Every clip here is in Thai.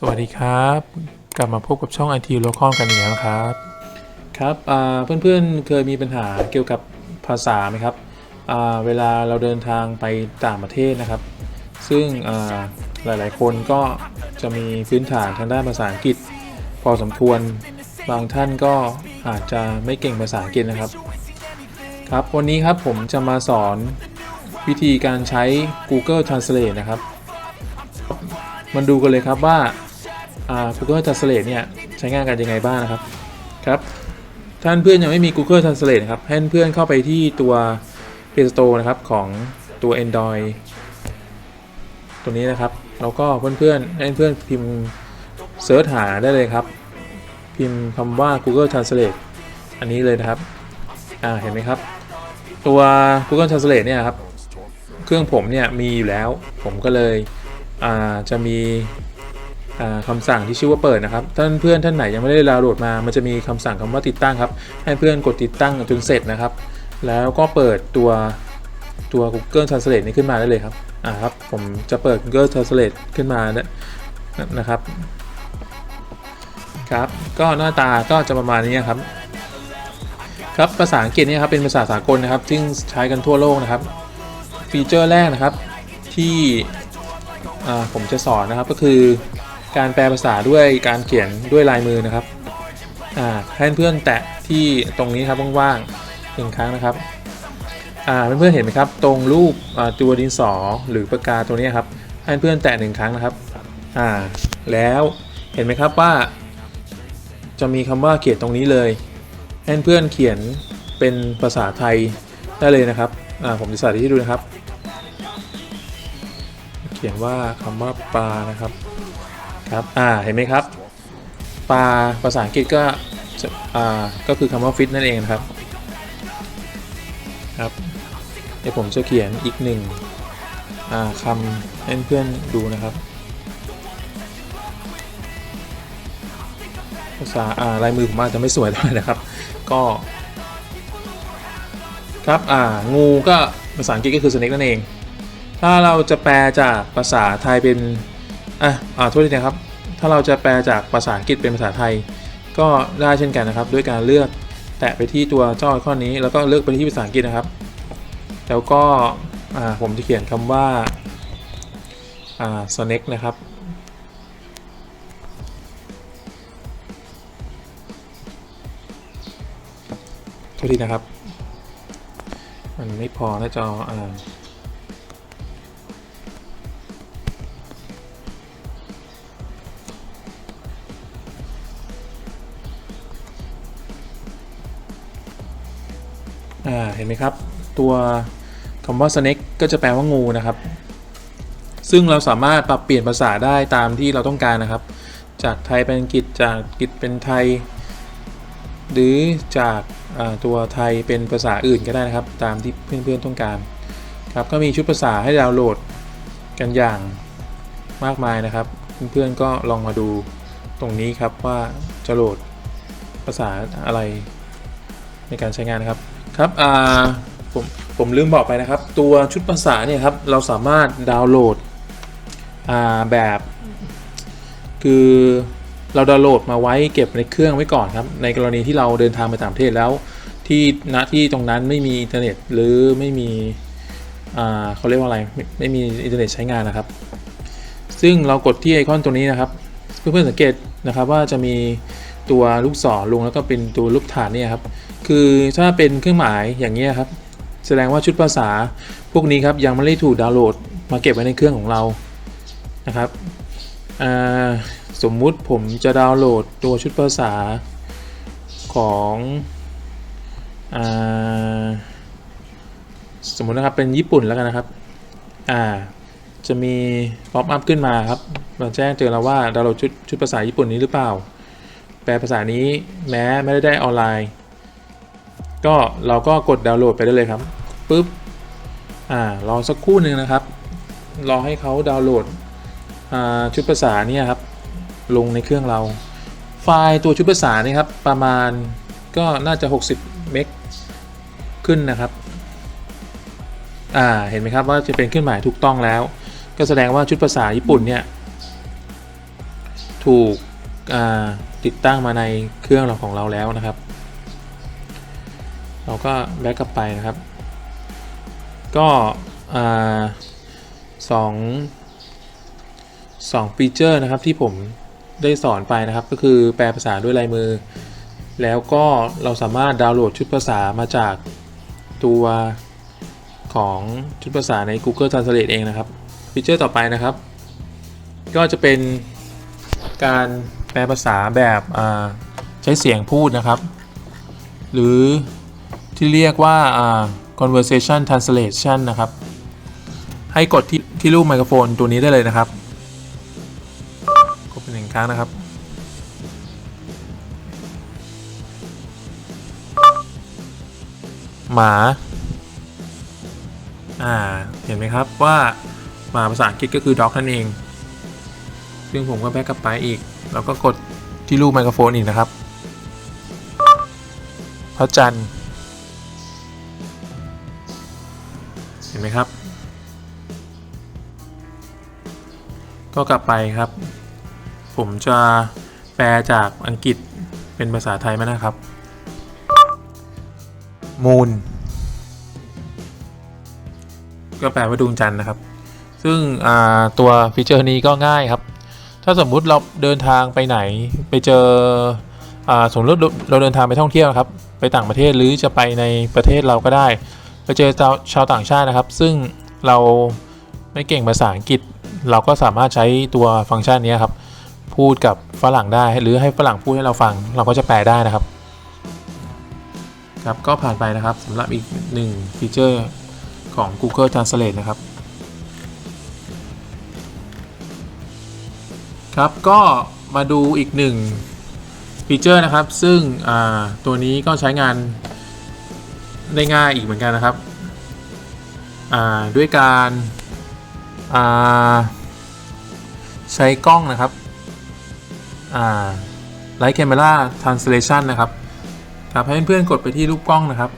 สวัสดีครับ กลับมาพบกับช่อง IT Local กันอีกแล้วครับ ครับเพื่อนๆเคยมีปัญหาเกี่ยวกับภาษาไหมครับเวลาเราเดินทางไปต่างประเทศนะครับ ซึ่งหลายๆ คนก็จะมีพื้นฐานทางด้านภาษาอังกฤษ พอสมควรบางท่านก็อาจจะไม่เก่งภาษาอังกฤษนะครับ ครับวันนี้ครับผมจะมาสอนวิธีการใช้ Google Translate นะครับ มันดูกันเลยครับว่า Google Translate เนี่ยใช้งานกันยังไงบ้างนะครับครับท่านเพื่อนยังไม่มี Google Translate นะครับให้เพื่อนเข้าไปที่ตัว Play Store นะครับของตัว Android ตัวนี้นะครับแล้วก็เพื่อนๆให้เพื่อนพิมพ์เซิร์ชหาได้เลยครับ พิมพ์คำว่า Google Translate อันนี้เลยนะครับอ่าเห็นไหมครับ ตัว Google Translate เนี่ยครับ เครื่องผมเนี่ยมีอยู่แล้ว ผมก็เลยอ่าจะมี อ่าคำสั่งที่ชื่อว่าเปิดนะครับท่านเพื่อนท่านไหนยังไม่ได้ดาวน์โหลดมา มันจะมีคำสั่งคำว่าติดตั้งครับ ให้เพื่อนกดติดตั้งจนเสร็จนะครับ แล้วก็เปิดตัวตัว Google Translate นี้ขึ้นมาได้เลยครับอ่าครับผมจะเปิด Google Translate ขึ้นมานะนะครับครับก็หน้าตาก็จะประมาณนี้ครับครับภาษาอังกฤษนี่ครับเป็นภาษาสากลนะครับ ซึ่งใช้กันทั่วโลกนะครับ ฟีเจอร์แรกนะครับที่อ่าผมจะสอนนะครับก็คือ การแปลภาษาด้วยการเขียนด้วยลายมือนะครับอ่าให้เพื่อนแตะที่ตรงนี้ครับว่างๆหนึ่งครั้งนะครับอ่าเพื่อนๆเห็นไหมครับตรงรูปตัวดินสอหรือปากกาตัวนี้ครับให้เพื่อนแตะหนึ่งครั้งนะครับอ่าแล้วเห็นไหมครับว่า จะมีคำว่าเขียนตรงนี้เลยให้เพื่อนเขียนเป็นภาษาไทยได้เลยนะครับอ่าผมจะสาธิตให้ดูนะครับ เขียนว่าคำว่าปลานะครับ ครับ อ่า เห็นไหมครับ ปลาภาษาอังกฤษก็ อ่า ก็คือคำว่าฟิตนั่นเองนะครับ ครับ เดี๋ยวผมจะเขียนอีกหนึ่ง อ่าคำให้เพื่อนดูนะครับ ภาษา อ่า ลายมือผมอาจจะไม่สวยเท่าไหร่นะครับ ก็ ครับ อ่า งูก็ภาษาอังกฤษก็คือ snake นั่นเอง ถ้าเราจะแปลจากภาษาไทยเป็น อะอ่าโทษทีนะครับ ถ้าเราจะแปลจากภาษาอังกฤษเป็นภาษาไทย ก็ได้เช่นกันนะครับ ด้วยการเลือกแตะไปที่ตัวเจ้าไอคอนนี้ แล้วก็เลือกไปที่ภาษาอังกฤษนะครับ แล้วก็อ่าผมจะเขียนคำว่าอ่า snake นะครับโทษทีนะครับ มันไม่พอหน้าจออ่า อ่าเห็นไหมครับ ตัวคำว่า snake ก็จะแปลว่างูนะครับ ซึ่งเราสามารถปรับเปลี่ยนภาษาได้ตามที่เราต้องการนะครับ จากไทยเป็นอังกฤษจากอังกฤษเป็นไทย หรือจากตัวไทยเป็นภาษาอื่นก็ได้นะครับ ตามที่เพื่อนๆต้องการครับก็มีชุดภาษาให้ดาวน์โหลดกันอย่างมากมายนะครับ เพื่อนๆก็ลองมาดูตรงนี้ครับว่าจะโหลดภาษาอะไรในการใช้งานนะครับ ครับอ่าผมผมลืมบอกไปนะครับ ตัวชุดภาษาเนี่ยครับเราสามารถดาวน์โหลดอ่าแบบ คือเราดาวน์โหลดมาไว้เก็บในเครื่องไว้ก่อนครับ ในกรณีที่เราเดินทางไปต่างประเทศแล้วที่ณที่ตรงนั้นไม่มีอินเทอร์เน็ตหรือไม่มีอ่าเขาเรียกว่าอะไรไม่ไม่มีอินเทอร์เน็ตใช้งานนะครับ ซึ่งเรากดที่ไอคอนตัวนี้นะครับ เพื่อนๆสังเกตนะครับว่าจะมีตัวลูกศรลงแล้วก็เป็นตัวลูกฐานเนี่ยครับ คือถ้าเป็นเครื่องหมายอย่างนี้ครับ แสดงว่าชุดภาษาพวกนี้ครับยังไม่ได้ถูกดาวน์โหลดมาเก็บไว้ในเครื่องของเรานะครับสมมุติผมจะดาวน์โหลดตัวชุดภาษาของอสมมุตินะครับเป็นญี่ปุ่นแล้วกันนะครับอ่าจะมีป๊อปอัพขึ้นมาครับมาแจ้งเตือนเราว่าดาวน์โหลดชุดชุดภาษาญี่ปุ่นนี้หรือเปล่า แปลภาษานี้แม้ไม่ได้ได้ออนไลน์ ก็เราก็กดดาวน์โหลดไปได้เลยครับปุ๊บอ่ารอสักครู่หนึ่งนะครับ รอให้เขาดาวน์โหลดชุดภาษาเนี่ยครับลงในเครื่องเรา ไฟล์ตัวชุดภาษานี่ครับประมาณก็น่าจะ 60 เมกขึ้นนะครับอ่าเห็นไหมครับว่าจะเป็นเครื่องหมายถูกต้องแล้ว ก็แสดงว่าชุดภาษาญี่ปุ่นเนี่ยถูกติดตั้งมาในเครื่องเราของเราแล้วนะครับ เราก็แบ็กกลับไปนะครับ ก็สองสองฟีเจอร์นะครับที่ผมได้สอนไปนะครับ ก็คือแปลภาษาด้วยลายมือ แล้วก็เราสามารถดาวน์โหลดชุดภาษามาจากตัวของชุดภาษาใน Google Translate เองนะครับฟีเจอร์ต่อไปนะครับ ก็จะเป็นการแปลภาษาแบบใช้เสียงพูดนะครับ หรือ ที่เรียกว่า conversation translation นะครับ ให้กดที่ที่รูปไมโครโฟนตัวนี้ได้เลยนะครับกดเป็นหนึ่งครั้งนะครับ หมา อ่า เห็นไหมครับว่าหมาภาษาอังกฤษก็คือ dog นั่นเอง ซึ่งผมก็แบ็กกลับไปอีก แล้วก็กดที่รูปไมโครโฟนอีกนะครับพระจันทร์ เห็นไหมครับ ก็กลับไปครับ ผมจะแปลจากอังกฤษเป็นภาษาไทยมานะครับ มูนก็แปลว่าดวงจันทร์นะครับ ซึ่งอ่าตัวฟีเจอร์นี้ก็ง่ายครับ ถ้าสมมุติเราเดินทางไปไหนไปเจออ่าสมมติเราเราเดินทางไปท่องเที่ยวนะครับ ไปต่างประเทศหรือจะไปในประเทศเราก็ได้ ไปเจอชาวชาวต่างชาตินะครับ ซึ่งเราไม่เก่งภาษาอังกฤษ เราก็สามารถใช้ตัวฟังก์ชันนี้ครับ พูดกับฝรั่งได้หรือให้ฝรั่งพูดให้เราฟัง เราก็จะแปลได้นะครับ ครับก็ผ่านไปนะครับสำหรับอีกหนึ่งฟีเจอร์ของ Google Translate นะครับครับก็มาดูอีกหนึ่งฟีเจอร์นะครับ ซึ่งอ่าตัวนี้ก็ใช้งาน ได้ง่ายอีกเหมือนกันนะครับด้วยการาใช้กล้องนะครับอ่า Light Camera Translation นะครับครับให้เพื่อนๆกดไปที่รูปกล้องนะครับ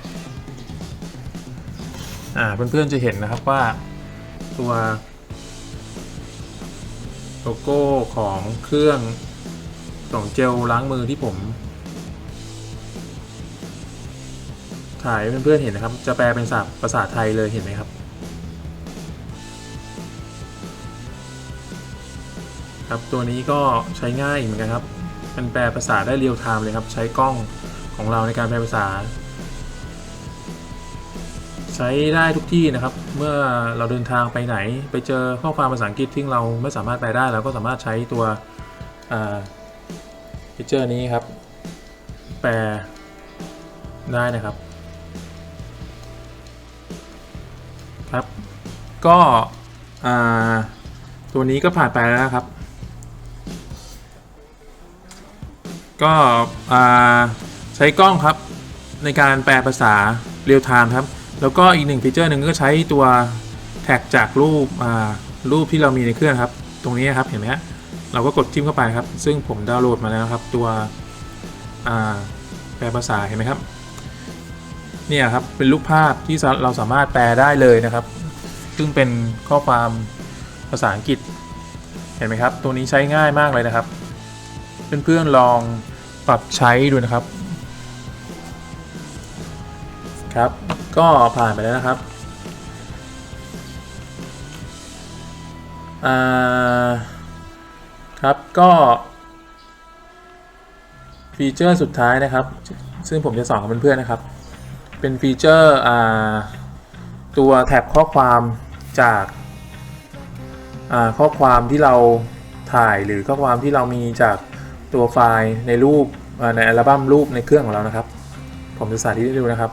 เพื่อนๆจะเห็นนะครับว่าตัวโลโก้ของเครื่องของเจลล้างมือที่ผม ถ่ายเพื่อนๆเห็นนะครับ จะแปลเป็นภาษาไทยเลยเห็นไหมครับ ครับตัวนี้ก็ใช้ง่ายเหมือนกันครับ มันแปลภาษาได้เรียลไทม์เลยครับ ใช้กล้องของเราในการแปลภาษา ใช้ได้ทุกที่นะครับ เมื่อเราเดินทางไปไหน ไปเจอข้อความภาษาอังกฤษที่เราไม่สามารถแปลได้เราก็สามารถใช้ตัวฟีเจอร์นี้ครับ แปลได้นะครับ ครับ ก็ตัวนี้ก็ผ่านไปแล้วนะครับ ก็ใช้กล้องครับในการแปลภาษาเรียลไทม์ครับ แล้วก็อีกหนึ่งฟีเจอร์หนึ่งก็ใช้ตัวแท็กจากรูปรูปที่เรามีในเครื่องครับ ตรงนี้ครับเห็นไหมฮะเราก็กดจิ้มเข้าไปครับ ซึ่งผมดาวน์โหลดมาแล้วครับ ตัวแปลภาษาเห็นไหมครับ เนี่ยครับเป็นรูปภาพที่เราสามารถแปลได้เลยนะครับ ซึ่งเป็นข้อความภาษาอังกฤษ เห็นไหมครับ ตัวนี้ใช้ง่ายมากเลยนะครับ เพื่อนๆลองปรับใช้ดูนะครับ ครับ ก็ผ่านไปแล้วนะครับครับก็ฟีเจอร์สุดท้ายนะครับ ซึ่งผมจะสอนกับเพื่อนๆนะครับ เป็นฟีเจอร์ตัวแท็บข้อความจากาข้อความที่เราถ่ายหรือข้อความที่เรามีจากตัวไฟล์ในรูปในอัลบั้มรูปในเครื่องของเรานะครับ ผมจะสาธิตให้ดูนะครับ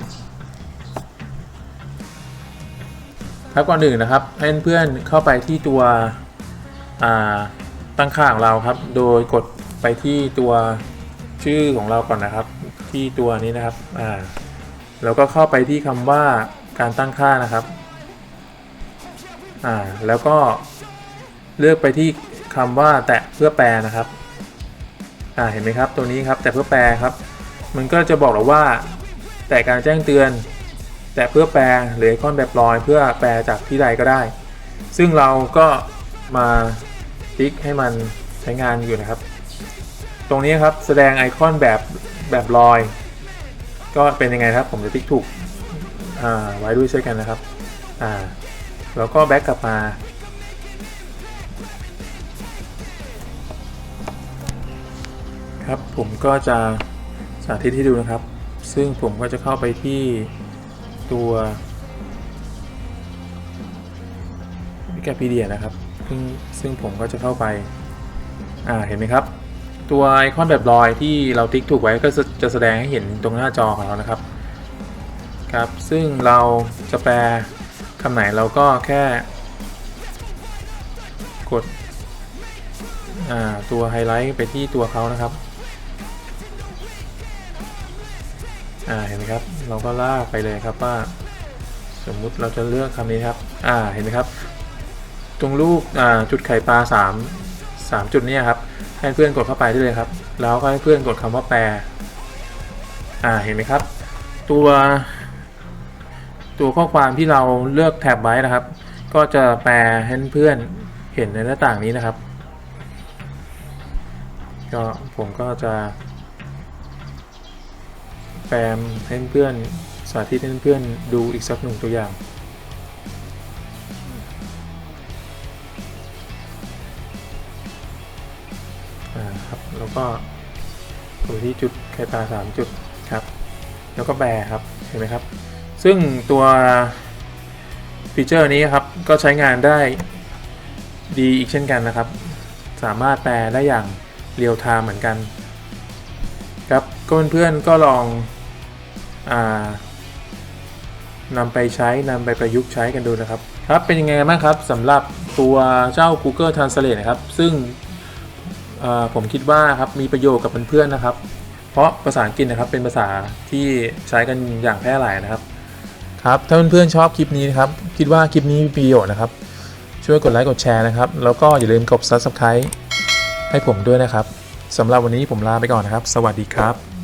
ครับก่อนอื่นนะครับให้เพื่อนเข้าไปที่ตัวตั้งค่าของเราครับ โดยกดไปที่ตัวชื่อของเราก่อนนะครับ ที่ตัวนี้นะครับอ่า แล้วก็เข้าไปที่คำว่าการตั้งค่านะครับอ่าแล้วก็เลือกไปที่คำว่าแตะเพื่อแปลนะครับอ่าเห็นไหมครับตัวนี้ครับแต่เพื่อแปลครับ มันก็จะบอกเราว่า แต่การแจ้งเตือน แต่เพื่อแปลหรือไอคอนแบบลอย เพื่อแปลจากที่ใดก็ได้ ซึ่งเราก็มาติ๊กให้มันใช้งานอยู่นะครับ ตรงนี้ครับแสดงไอคอนแบบแบบลอย ก็เป็นยังไงครับผมจะติ๊กถูกอ่าไว้ด้วยเช่นกันนะครับอ่าแล้วก็แบ็กกลับมา ครับผมก็จะสาธิตให้ดูนะครับ ซึ่งผมก็จะเข้าไปที่ตัววิกิพีเดียนะครับซึ่งซึ่งผมก็จะเข้าไป อ่า เห็นไหมครับ ตัวไอคอนแบบลอยที่เราติ๊กถูกไว้ก็จะแสดงให้เห็นตรงหน้าจอของเรานะครับครับซึ่งเราจะแปลคำไหนเราก็แค่กดตัวไฮไลท์ไปที่ตัวเขานะครับอ่าเห็นไหมครับ เราก็ลากไปเลยครับว่าสมมุติเราจะเลือกคำนี้ครับอ่าเห็นไหมครับ ตรงรูปจุดไข่ปลาสามสามจุดนี้ครับ ให้เพื่อนกดเข้าไปได้เลยครับ แล้วก็ให้เพื่อนกดคำว่าแปล อ่า เห็นไหมครับ ตัว ตัวข้อความที่เราเลือกแท็บไว้นะครับ ก็จะแปลให้เพื่อนเห็นในหน้าต่างนี้นะครับ ก็ผมก็จะ แปมให้เพื่อนสาธิตให้เพื่อนดูอีกสักหนึ่งตัวอย่าง แล้วก็กดไปที่จุดไข่ปลาสามจุดครับ แล้วก็แบครับเห็นไหมครับ ซึ่งตัวฟีเจอร์นี้ครับก็ใช้งานได้ดีอีกเช่นกันนะครับ สามารถแปลได้อย่างเรียลไทม์เหมือนกัน ครับก็เพื่อนๆก็ลองอนำไปใช้นำไปประยุกต์ใช้กันดูนะครับ ครับเป็นยังไงบ้างครับสำหรับตัวเจ้า Google Translate นะครับ ซึ่ง ผมคิดว่าครับมีประโยชน์กับเพื่อนๆนะครับ เพราะภาษาอังกฤษนะครับเป็นภาษาที่ใช้กันอย่างแพร่หลายนะครับ ครับถ้าเพื่อนๆชอบคลิปนี้นะครับ คิดว่าคลิปนี้มีประโยชน์นะครับ ช่วยกดไลค์กดแชร์นะครับ แล้วก็อย่าลืมกด Subscribe ให้ผมด้วยนะครับสำหรับวันนี้ผมลาไปก่อนนะครับ สวัสดีครับ